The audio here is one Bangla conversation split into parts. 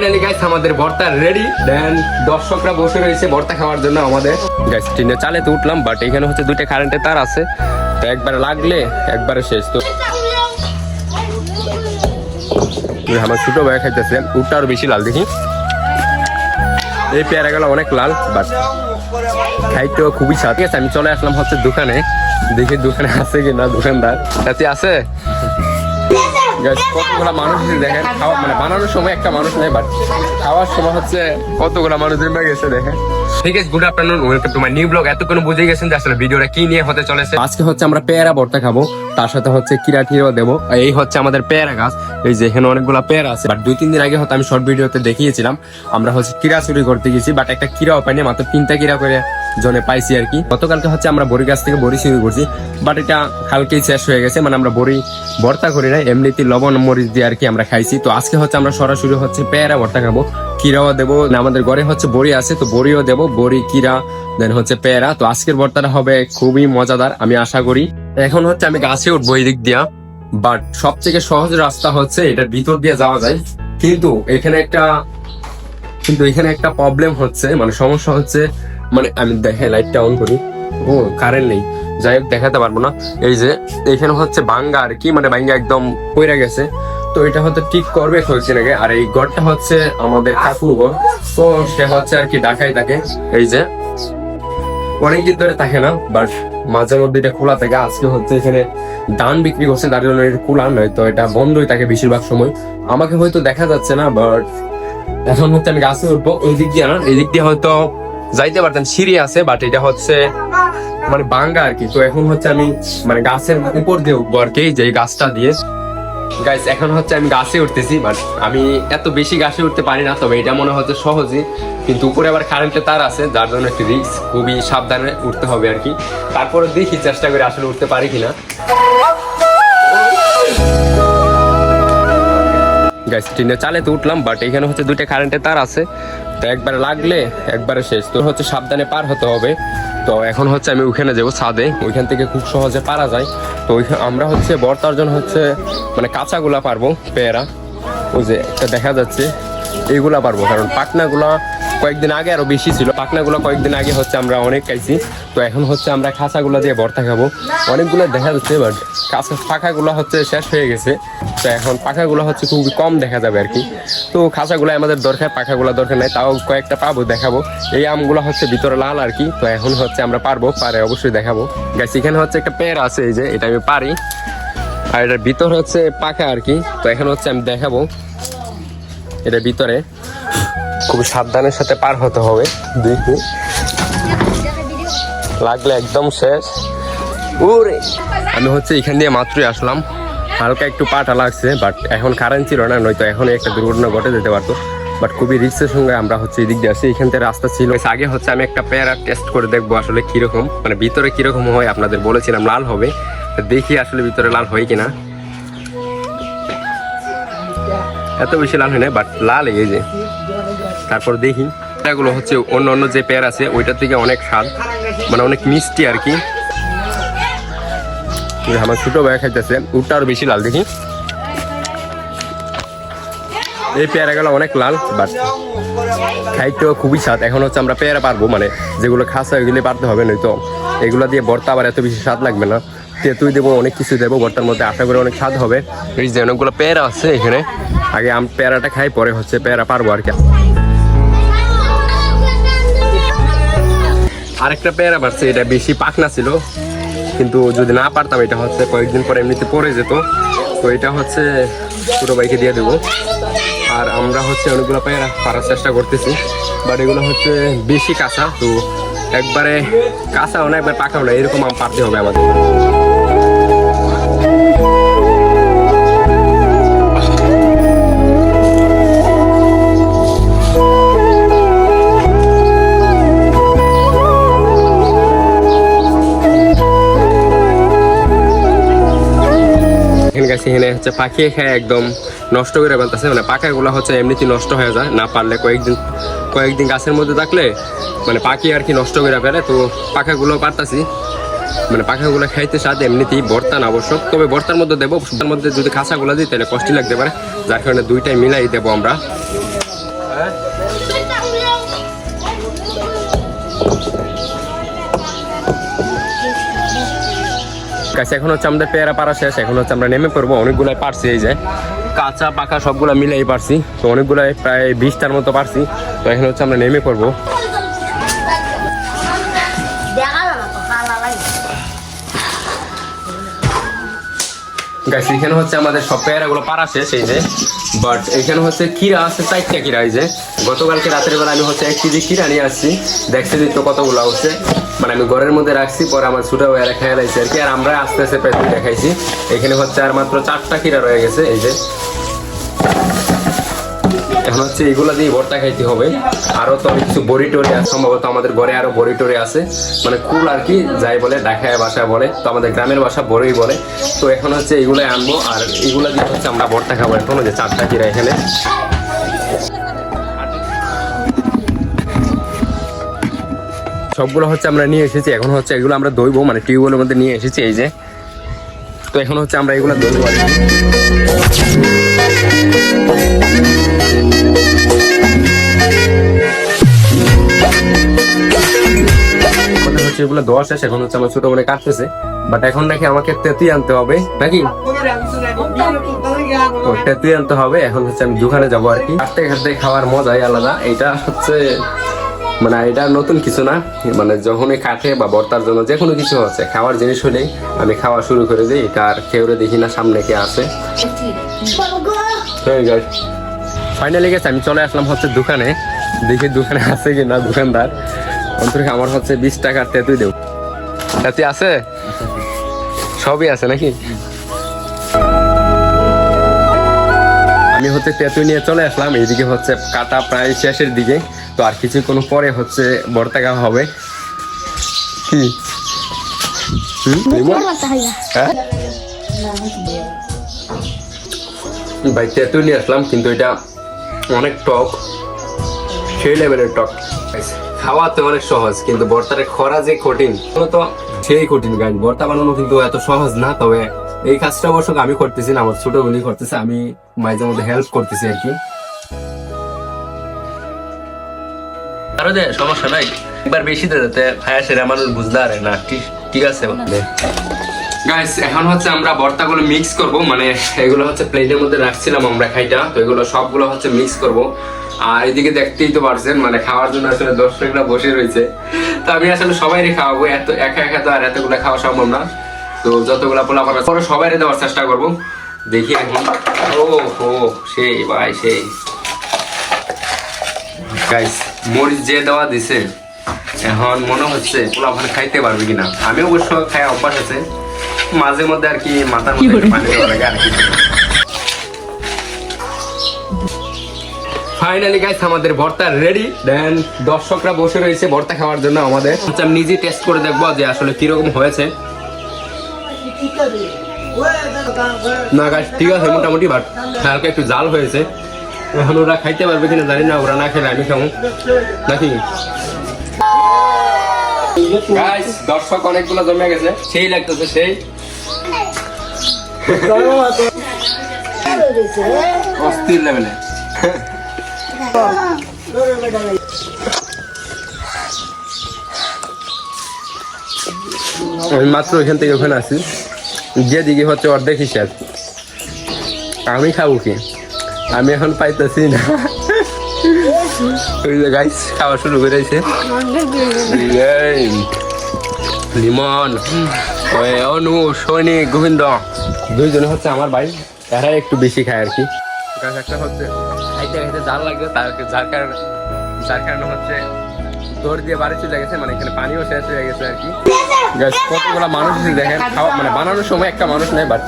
ফাইনালি গাইস আমাদের ভর্তা রেডি দেন দর্শকরা বসে রয়েছে ভর্তা খাওয়ার জন্য আমাদের। গাইস ট্রেনে চালে তো উঠলাম বাট এখানে হচ্ছে দুইটা কারেন্টের তার আছে। তো একবার লাগলে একবারে শেষ। তো আমার ছোট ভাই খাইতেছে উঠটা আরও বেশি লাল, দেখি। এই পেয়ারা গেল অনেক লাল বাট খাইতেও খুবই স্বাদ। ঠিক আছে, আমি চলে আসলাম হচ্ছে দোকানে। দেখি দোকানে আছে কিনা, দোকানদার। তাতে আছে? কতগুলা মানুষ দেখেন খাওয়া মানে বানানোর সময় একটা মানুষ নেই বাট খাওয়ার সময় হচ্ছে কতগুলা মানুষ জমে গেছে দেখেন। ঠিক আছে good afternoon welcome to my new blog এতক্ষণ বুঝে গেছেন যে আসলে ভিডিওটা কি নিয়ে হতে চলেছে। আজকে হচ্ছে আমরা পেয়ারা ভর্তা খাব তার সাথে হচ্ছে দেবো। এই হচ্ছে আমাদের পেয়ারা গাছ এই যে এখানে অনেকগুলা পেয়ারা আছে। বাট দুই তিন দিন আগে হয়তো আমি শর্ট ভিডিওতে দেখিয়েছিলাম আমরা হচ্ছে কিরা চুরি করতে গেছি বাট একটা কিরাও পাইনি মাত্র তিনটা কিরা করে জনে পাইছি আর কি। গতকালকে হচ্ছে আমরা বড়ি গাছ থেকে বড়ি চুরি করছি বাট এটা কালকেই শেষ হয়ে গেছে মানে আমরা বড়ি ভর্তা করি না এমনিতে লবণ, মরিচ দিয়ে আর কি আমরা খাইছি। তো আজকে হচ্ছে আমরা সরাসরি হচ্ছে পেয়ারা ভর্তা খাব কিরাও দেবো আমাদের ঘরে হচ্ছে বড়ি আছে, তো বড়িও দেবো, বড়ি কিরা দেন হচ্ছে পেয়ারা। তো আজকের ভর্তাটা হবে খুবই মজাদার, আমি আশা করি। এখন হচ্ছে আমি গাছে উঠবো এই দিক দিয়া বাট সব থেকে সহজ রাস্তা হচ্ছে এটার ভিতর দিয়ে যাওয়া যায়। কিন্তু এখানে একটা, কিন্তু এখানে একটা প্রবলেম হচ্ছে মানে সমস্যা হচ্ছে মানে আমি দেখে লাইটটা অন করি। ও কারেন্ট নেই। যাই হোক, দেখাতে পারব না। এই যে, এখানে হচ্ছে ভাঙ্গা আর কি মানে ভাঙ্গা একদম পইরা গেছে। তো এটা হয়তো ঠিক করবে কয়েকদিন আগে। আর এই ঘরটা হচ্ছে আমাদের কাকুর ঘর। তো সে হচ্ছে আর কি ঢাকায় থাকে এই যে, অনেকদিন ধরে থাকে না বাট মাঝে মধ্যে এটা খোলা থাকে। আজকে হচ্ছে এখানে ধান বিক্রি করছে, তার জন্য এটা খোলা নয়। তো এটা বন্ধই থাকে বেশিরভাগ সময়। আমাকে হয়তো দেখা যাচ্ছে না বাট এখন হচ্ছে আমি গাছে উঠবো। ওই দিক দিয়ে না এই দিক দিয়ে হয়তো যাইতে পারতেন, সিঁড়ি আছে বাট এটা হচ্ছে মানে বাঙ্গা আর কি। তো এখন হচ্ছে আমি মানে গাছের উপর দিয়ে উঠবো আর কি যে গাছটা দিয়ে। গাইস এখন হচ্ছে আমি গাছে উঠতেছি বাট আমি এত বেশি গাছে উঠতে পারি না, তবে এটা মনে হচ্ছে সহজই। কিন্তু উপরে আবার কারেন্টের তার আছে, যার জন্য একটি রিক্স খুবই সাবধানে উঠতে হবে আর কি। তারপরে দেখি চেষ্টা করে আসলে উঠতে পারি কিনা। গাইস ট্রেনে চালে তো উঠলাম বাট এখানে হচ্ছে দুইটা কারেন্টের তার আছে। তো একবার লাগলে একবারে শেষ। তো হচ্ছে সাবধানে পার হতে হবে। তো এখন হচ্ছে আমি ওইখানে যাব ছাদে। ওইখান থেকে খুব সহজে পারা যায়। তো আমরা হচ্ছে বর্তার জন্য হচ্ছে মানে কাঁচাগুলা পারব, পেয়ারা। ওই যে একটা দেখা যাচ্ছে এইগুলা পারব। কারণ পাকনাগুলা কয়েকদিন আগে আরও বেশি ছিল। পাকনাগুলো কয়েকদিন আগে হচ্ছে আমরা অনেক খাইছি। তো এখন হচ্ছে আমরা খাঁচাগুলো দিয়ে ভর্তা খাব। অনেকগুলো দেখা যাচ্ছে বাট কাঁচা পাখাগুলো হচ্ছে শেষ হয়ে গেছে। তো এখন পাখাগুলো হচ্ছে খুবই কম দেখা যাবে আর কি। তো খাঁচাগুলো আমাদের দরকার, পাখাগুলো দরকার নাই। তাও কয়েকটা পাবো, দেখাবো। এই আমগুলো হচ্ছে ভিতরে লাল আর কি। তো এখন হচ্ছে আমরা পারব, পারে অবশ্যই দেখাবো। গাছ এখানে হচ্ছে একটা পেয়ার আছে, এই যে এটা আমি পারি। আর এটার ভিতর হচ্ছে পাখা আর কি। তো এখন হচ্ছে আমি দেখাবো। এটার ভিতরে। খুব সাবধানের সাথে পার হতে হবে। দেখি। লাগলে একদম শেষ। ওরে আমি হচ্ছে এখান দিয়ে মাত্রই আসলাম। হালকা একটু পাটা লাগছে বাট এখন কারেন্ট ছিল না, নয়তো এখন একটা দুর্ঘটনা ঘটে যেতে পারতো। বাট খুবই রিক্সের সঙ্গে আমরা হচ্ছে এদিক দিয়ে আসি। এখান থেকে রাস্তা ছিল। আগে হচ্ছে আমি একটা পেয়ারা টেস্ট করে দেখব আসলে কীরকম। মানে ভিতরে কীরকম হয়, আপনাদের বলেছিলাম লাল হবে। দেখি আসলে ভিতরে লাল হয় কিনা। এত বেশি লাল হয় না বাট লাল এই যে। তারপর দেখি। এগুলো হচ্ছে অন্য অন্য যে পেয়ার আছে, ওইটার থেকে অনেক স্বাদ। মানে অনেক মিষ্টি আর কি। আমার ছোট ভাই খাইতেছে উঠটা আরও বেশি লাল, দেখি। এই পেয়ারাগুলো অনেক লাল বাট খাইতেও খুবই স্বাদ। এখন হচ্ছে আমরা পেয়ারা পারব মানে যেগুলো খাসা ওইগুলি পারতে হবে, নয়তো এগুলো দিয়ে বর্তা আবার এত বেশি স্বাদ লাগবে না। তেঁতুই দেবো, অনেক কিছু দেবো বর্তার মধ্যে আশা করি অনেক স্বাদ হবে। এই যে অনেকগুলো পেয়ারা আছে এখানে। আগে আম প্যারাটা খাই, পরে হচ্ছে প্যারা পারব আর কি। আরেকটা প্যারা পারছে এটা বেশি পাকনা ছিল, কিন্তু যদি না পারতাম, এটা হচ্ছে কয়েকদিন পরে এমনিতে পড়ে যেত। তো এটা হচ্ছে ছোটো বাইকে দিয়ে দেবো। আর আমরা হচ্ছে অনেকগুলো প্যারা পারার চেষ্টা করতেছি বাট এগুলো হচ্ছে বেশি কাঁচা, তো একবারে কাঁচাও না একবার পাকাও না এরকম আম পারতে হবে আমাদের। এখানে এখানে হচ্ছে পাখি খায় একদম নষ্ট করে ফেলতেছে। মানে পাখাগুলো হচ্ছে এমনিতে নষ্ট হয়ে যায়, না পারলে কয়েকদিন কয়েকদিন গাছের মধ্যে থাকলে মানে পাখি আর কি নষ্ট করে ফেলে। তো পাখাগুলো পারতাছি। মানে পাখাগুলো খাইতে স্বাদ এমনিতেই বর্তান আবশ্যক তবে বর্তার মধ্যে দেবো তার মধ্যে যদি খাঁচাগুলো দিই, তাহলে কষ্ট লাগতে পারে। যার কারণে দুইটাই মিলাই দেবো আমরা। কাছে। এখন হচ্ছে আমাদের পেয়ারা পাড়া শেষ। এখন হচ্ছে আমরা নেমে পড়ব। অনেকগুলাই পারছি এই যে। কাঁচা, পাকা সবগুলা মিলাই পারছি। তো অনেকগুলাই প্রায় বিশটার মতো পারছি। তো এখন হচ্ছে আমরা নেমে পড়ব। গাছ এখানে হচ্ছে আমাদের সব পেয়ারাগুলো পারা শেষ, এই যে। বাট এখানে হচ্ছে কিরা আছে, চারটা কিরা এই যে। গতকালকে রাতের বেলা আমি হচ্ছে এক কেজি কিরা নিয়ে আসছি দেখছি যে তো কতগুলো হচ্ছে। মানে আমি ঘরের মধ্যে রাখছি, পরে আমার ছুটা ওয়ারে খেয়ে লাইছে আর কি। আর আমরা আস্তে আস্তে পেতে দেখাইছি। এখানে হচ্ছে আর মাত্র চারটা কিরা রয়ে গেছে, এই যে। এখন হচ্ছে এগুলা দিয়ে ভর্তা খাইতে হবে। আরও তো অনেক কিছু বড়ি টরি আছে, সম্ভবত আমাদের ঘরে আরও বড়ি টরি আছে। মানে কুল আর কি, যাই বলে ডাকায় বাসা বলে, তো আমাদের গ্রামের বাসা বড়ই বলে। তো এখন হচ্ছে এগুলাই আনব, আর এগুলা দিয়ে হচ্ছে আমরা ভর্তা খাব এখন যে চারটা কিরা এখানে। সবগুলো হচ্ছে আমরা নিয়ে এসেছি, এখন হচ্ছে এগুলো আমরা দইব মানে টিউবওয়েলের মধ্যে নিয়ে এসেছি, এই যে। তো এখন হচ্ছে আমরা এগুলো দইবো আর আমাদের হচ্ছে শেষ, এখন হচ্ছে আমার ছোট মনে কাটতেছে বাট এখন নাকি আমাকে তেতুই আনতে হবে, নাকি? তেতুই আনতে হবে, এখন হচ্ছে আমি দোকানে যাব আর কি। কাটতে কাটতে খাওয়ার মজাই আলাদা। এটা হচ্ছে মানে এটা নতুন কিছু না। মানে যখনই কাটে বা বর্তার জন্য যে কোনো কিছু হচ্ছে, খাওয়ার জিনিস হলেই আমি খাওয়া শুরু করে দিই। এটা আর কেউরে দেখি না সামনে কে আছে। ফাইনালি গেছে, আমি চলে আসলাম হচ্ছে দোকানে। দেখি দোকানে আছে কি না দোকানদার। অন্তরে আমার হচ্ছে বিশ টাকার তেতুই দেব। তেতুই আছে? সবই আছে নাকি? আমি হচ্ছে তেতুই নিয়ে চলে আসলাম এইদিকে হচ্ছে কাটা প্রায় শেষের দিকে। তো আর কিছুক্ষণ পরে হচ্ছে বর্তাকা হবে। কি? হুম, হ্যাঁ? ভাই তেঁতুল নিয়ে আসলাম কিন্তু এটা অনেক টক সেই লেভেলের টক। খাওয়াতে অনেক সহজ কিন্তু বর্তারে খরা যে কঠিন তো সেই কঠিন গাছ বর্তা বানানো কিন্তু এত সহজ না তবে এই কাজটা অবশ্য আমি করতেছি না আমার ছোট বোনই করতেছে আমি মাঝে মধ্যে হেল্প করতেছি আর কি। আরও দে সমস্যা নাই। একবার বেশি দে যাতে ভাইয়া সেরা মানুষ বুঝতে পারে না। ঠিক ঠিক আছে? গাইস এখন হচ্ছে আমরা ভর্তাগুলো মিক্স করব মানে এগুলো হচ্ছে প্লেটের মধ্যে রাখছিলাম আমরা খাইটা তো এগুলো সবগুলো হচ্ছে মিক্স করব। আর এদিকে দেখতেই তো পারছেন মানে খাওয়ার জন্য আসলে দর্শকরা বসে রয়েছে। তো আমি আসলে সবাইরই খাওয়াবো এত একা একা তো আর এতগুলো খাওয়া সম্ভব না। তো যতগুলো পোলা পারা পরে সবাই দেওয়ার চেষ্টা করব। দেখি এখন ও ও সেই ভাই সেই। গাইস মরিচ যে দেওয়া দিছে এখন মনে হচ্ছে পোলা ভালো খাইতে পারবে কিনা। আমি অবশ্য খাই অভ্যাস আছে মাঝে মধ্যে আর কি মাথার মধ্যে পানি দেওয়া লাগে আর কি। ফাইনালি গাইস আমাদের ভর্তা রেডি দেন দর্শকরা বসে রয়েছে ভর্তা খাওয়ার জন্য আমাদের। আচ্ছা, আমি নিজে টেস্ট করে দেখব যে আসলে কীরকম হয়েছে। না গাছ ঠিক আছে মোটামুটি বাট হালকা একটু জাল হয়েছে। এখন ওরা খাইতে পারবে কিনা জানি না ওরা না খেলে আমি খাব নাকি? গাইস দর্শক অনেকগুলো জমে গেছে। সেই লাগতেছে সেই। অস্থির লেভেলে আমি মাত্র ওইখান থেকে ওখানে আসি যেদিকে হচ্ছে অর্ধেক হিসাব আমি খাব কি? আমি এখন পাইতেছি না। গাইস খাওয়া শুরু করেছে। লিমন। ওই অনু, সৈনি, গোবিন্দ। দুইজনে হচ্ছে আমার ভাই। এরা একটু বেশি খায় আর কি। একটা হচ্ছে। খাইতে খাইতে জাল লাগবে তার যার কারণে যার কারণে হচ্ছে দৌড় দিয়ে বাড়ি চলে গেছে মানে এখানে পানিও শেষ হয়ে গেছে আর কি। কতগুলা মানুষ দেখেন, খাওয়া মানে বানানোর সময় একটা মানুষ নেই বাট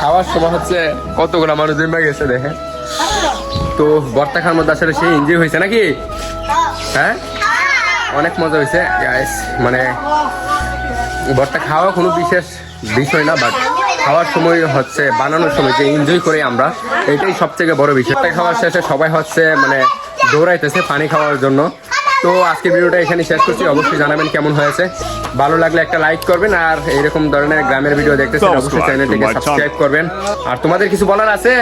খাওয়ার সময় হচ্ছে কতগুলা মানুষ জমে গেছে দেখেন। তো বর্তা খাওয়ার মধ্যে আসলে সেই এনজয় হয়েছে নাকি? হ্যাঁ? অনেক মজা হয়েছে মানে বর্তা খাওয়া কোনো বিশেষ বিষয় না বাট খাওয়ার সময় হচ্ছে বানানোর সময় যে এনজয় করি আমরা এটাই সব থেকে বড় বিষয়। খাওয়ার শেষে সবাই হচ্ছে মানে দৌড়াইতেছে পানি খাওয়ার জন্য। তো আজকে ভিডিওটা এখানে শেষ করছি। অবশ্যই জানাবেন কেমন হয়েছে। ভালো লাগলে একটা লাইক করবেন আর এরকম ধরনের গ্রামের ভিডিও দেখতেছেন অবশ্যই চ্যানেলটিকে সাবস্ক্রাইব করবেন। আর তোমাদের কিছু বলার আছে?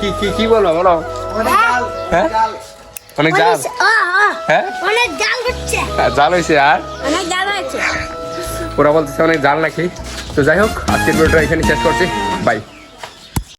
কি কি কি বলব বলো। অনেক জাল। হ্যাঁ? অনেক জাল। হ্যাঁ? অনেক জাল হচ্ছে। জাল হয়েছে আর? অনেক জাল হয়েছে। ওরা বলতেছে অনেক জাল নাকি। তো যাই হোক আজকের ভিডিওটা এখানে শেষ করছি। বাই